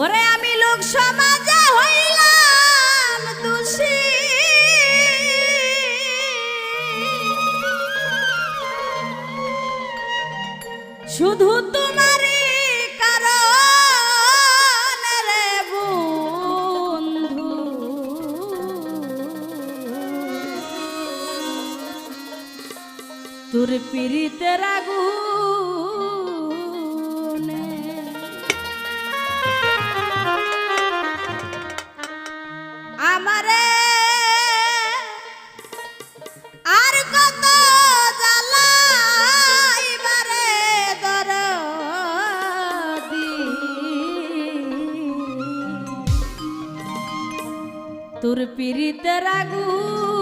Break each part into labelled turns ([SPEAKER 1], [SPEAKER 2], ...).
[SPEAKER 1] ওরে আমি লোক সমাজে হইলাম দোষী। শুধু তোমারই কারণ রে বন্ধু। তোর পিড়িতে রাগু তোর পীড়িতের আগুন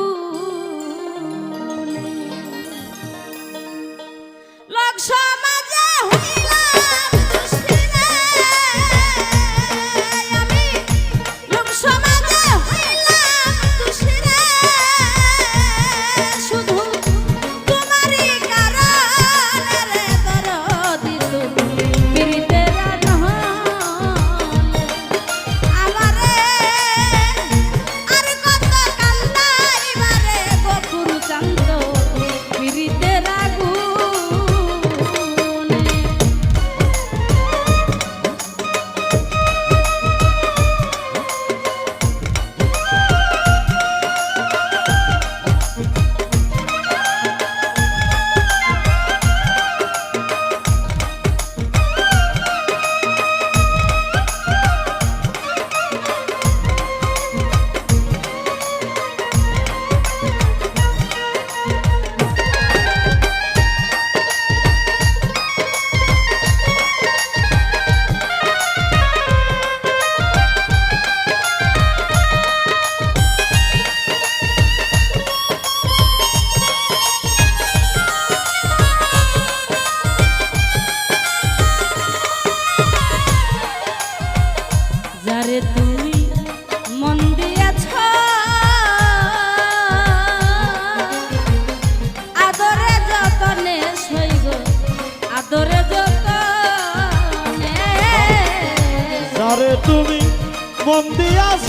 [SPEAKER 1] তুমি মন দিয়াছ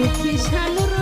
[SPEAKER 1] দুঃখী
[SPEAKER 2] শালুর